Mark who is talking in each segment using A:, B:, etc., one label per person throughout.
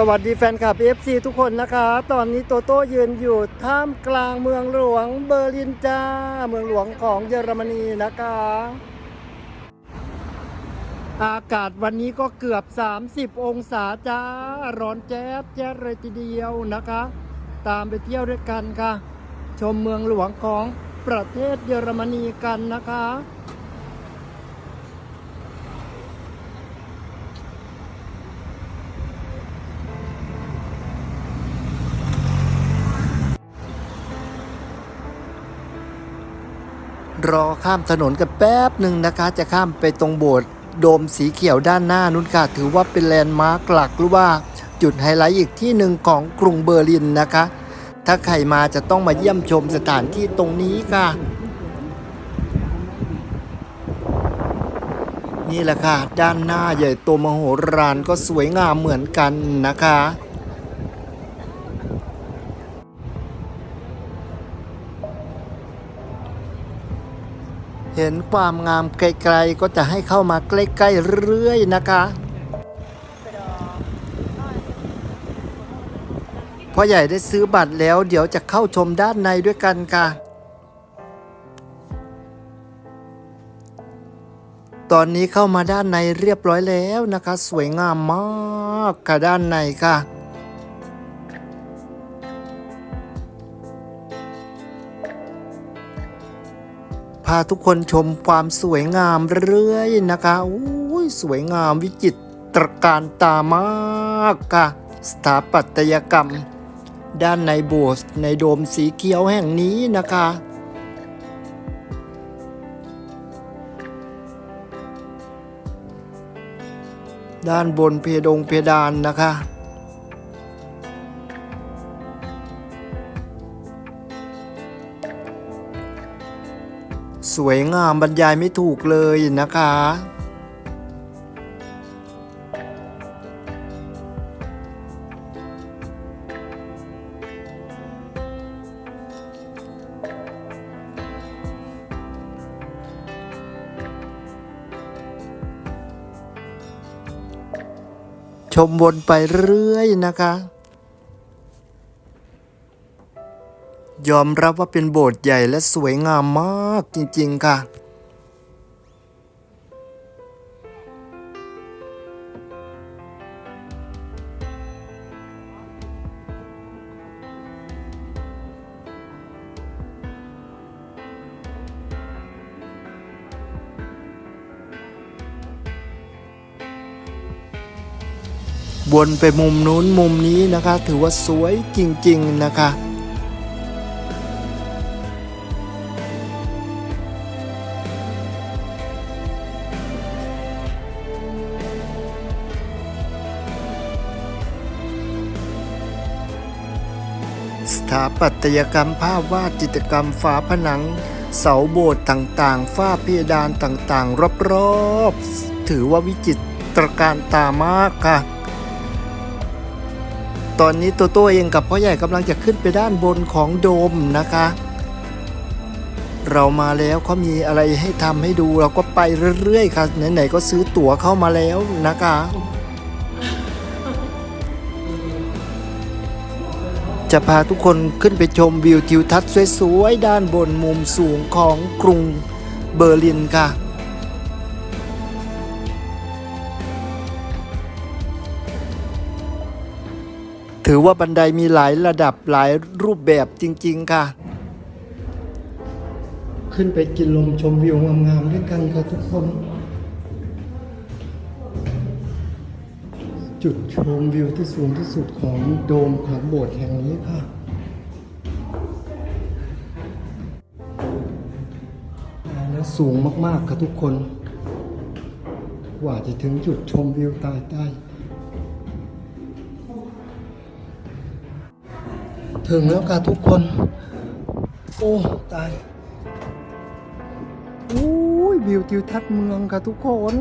A: สวัสดีแฟนคลับ FC ทุกคนนะคะ ตอนนี้โตโต้ยืนอยู่ท่ามกลางเมืองหลวงเบอร์ลินจ้า เมืองหลวงของเยอรมนีนะคะ อากาศวันนี้ก็เกือบ 30 องศาจ้า ร้อนแจ๊บแจ๊ดเลยทีเดียวนะคะ ตามไปเที่ยวด้วยกันค่ะ ชมเมืองหลวงของประเทศเยอรมนีกันนะคะ รอข้ามถนนกันแป๊บหนึ่งนะคะ จะข้ามไปตรงโบสถ์โดมสีเขียวด้านหน้านู้นค่ะ ถือว่าเป็นแลนด์มาร์คหลักหรือว่าจุดไฮไลท์อีกที่หนึ่งของกรุงเบอร์ลินนะคะ ถ้าใครมาจะต้องมาเยี่ยมชมสถานที่ตรงนี้ค่ะ นี่แหละค่ะ ด้านหน้าใหญ่โตมโหฬารก็สวยงามเหมือนกันนะคะ เห็นความงามไกลๆก็จะให้เข้ามาใกล้ๆเรื่อยนะคะ พ่อใหญ่ได้ซื้อบัตรแล้วเดี๋ยวจะเข้าชมด้านในด้วยกันค่ะ ตอนนี้เข้ามาด้านในเรียบร้อยแล้วนะคะ สวยงามมากค่ะด้านในค่ะ พาทุกคนชมความสวยงามเรื่อยนะคะอุ้ยสวยงามวิจิตรการตามากค่ะ สถาปัตยกรรม ด้านในโบสถ์ในโดมสีเขียวแห่งนี้นะคะด้านบนเพดงเพดานนะคะ สวยงามบรรยายไม่ถูกเลยนะคะ ชมวนไปเรื่อยนะคะ ยอมรับว่าเป็นโบสถ์ใหญ่และสวยงามมากจริง ๆ ค่ะ วนไปมุมนู้นมุมนี้นะคะ ถือว่าสวยจริง ๆ นะคะ สถาปัตยกรรมภาพวาดจิตรกรรมฝาผนัง เสาโบสถ์ต่างๆ ฝ้าเพดานต่างๆ รอบๆ ถือว่าวิจิตรการตามากค่ะ ตอนนี้ตัวตัวเองกับพ่อใหญ่กำลังจะขึ้นไปด้านบนของโดมนะคะ เรามาแล้วเขามีอะไรให้ทำให้ดูเราก็ไปเรื่อยๆ ค่ะ ไหนๆ ก็ซื้อตั๋วเข้ามาแล้วนะคะ จะพาทุกคนขึ้นไปชมวิวทิวทัศน์สวยๆด้านบนมุมสูงของกรุงเบอร์ลินค่ะถือว่าบันไดมีหลายระดับหลายรูปแบบจริง ๆ ค่ะ ขึ้นไปกินลมชมวิวงามๆด้วยกันค่ะทุกคน จุดชมวิวที่สูงที่สุดของโดมของโบสถ์แห่งนี้ค่ะ และสูงมากๆค่ะทุกคน กว่าจะถึงจุดชมวิวตายใต้ถึงแล้วค่ะทุกคน โอ้ตายอุ้ยวิวทิวทัศน์เมืองค่ะทุกคน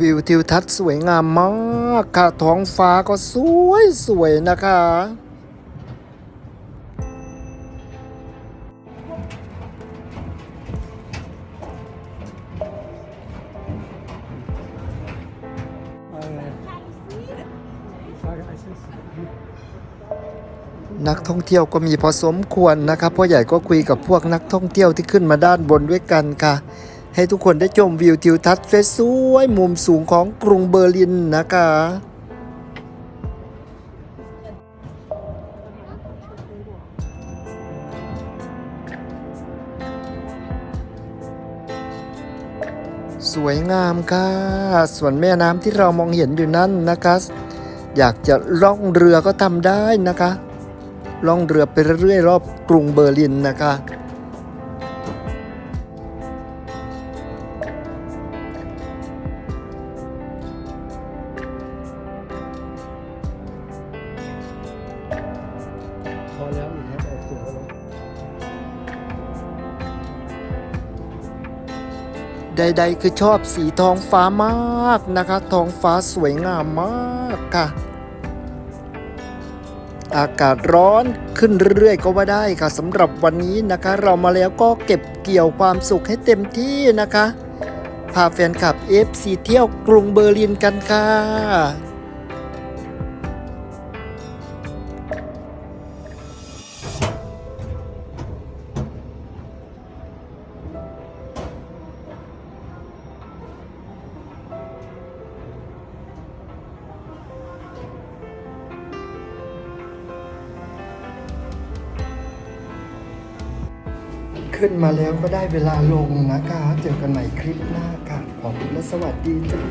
A: วิวทิวทัศน์สวยงามมากค่ะ ท้องฟ้าก็สวยสวยนะคะ นักท่องเที่ยวก็มีพอสมควรนะครับพ่อใหญ่ก็คุยกับพวกนักท่องเที่ยวที่ขึ้นมาด้านบนด้วยกันค่ะ ให้ทุกคนได้ชมวิวทิวทัศน์สวยมุมสูงของกรุงเบอร์ลินนะคะสวยงามค่ะส่วนแม่น้ำที่เรามองเห็นอยู่นั่นนะคะ อยากจะล่องเรือก็ทำได้นะคะ ล่องเรือไปเรื่อยๆรอบกรุงเบอร์ลินนะคะ ใด ๆ คือชอบสีทองฟ้ามากนะคะทองฟ้าสวยงามมากค่ะ อากาศร้อนขึ้นเรื่อยๆก็ว่าได้ค่ะสำหรับวันนี้นะคะ เรามาแล้วก็เก็บเกี่ยวความสุขให้เต็มที่นะคะพาแฟนคลับ FC เที่ยวกรุงเบอร์ลินกันค่ะ ขึ้นมาแล้วก็ได้เวลาลงนะคะ เจอกันใหม่คลิปหน้าค่ะ ขอบคุณและสวัสดีจ้า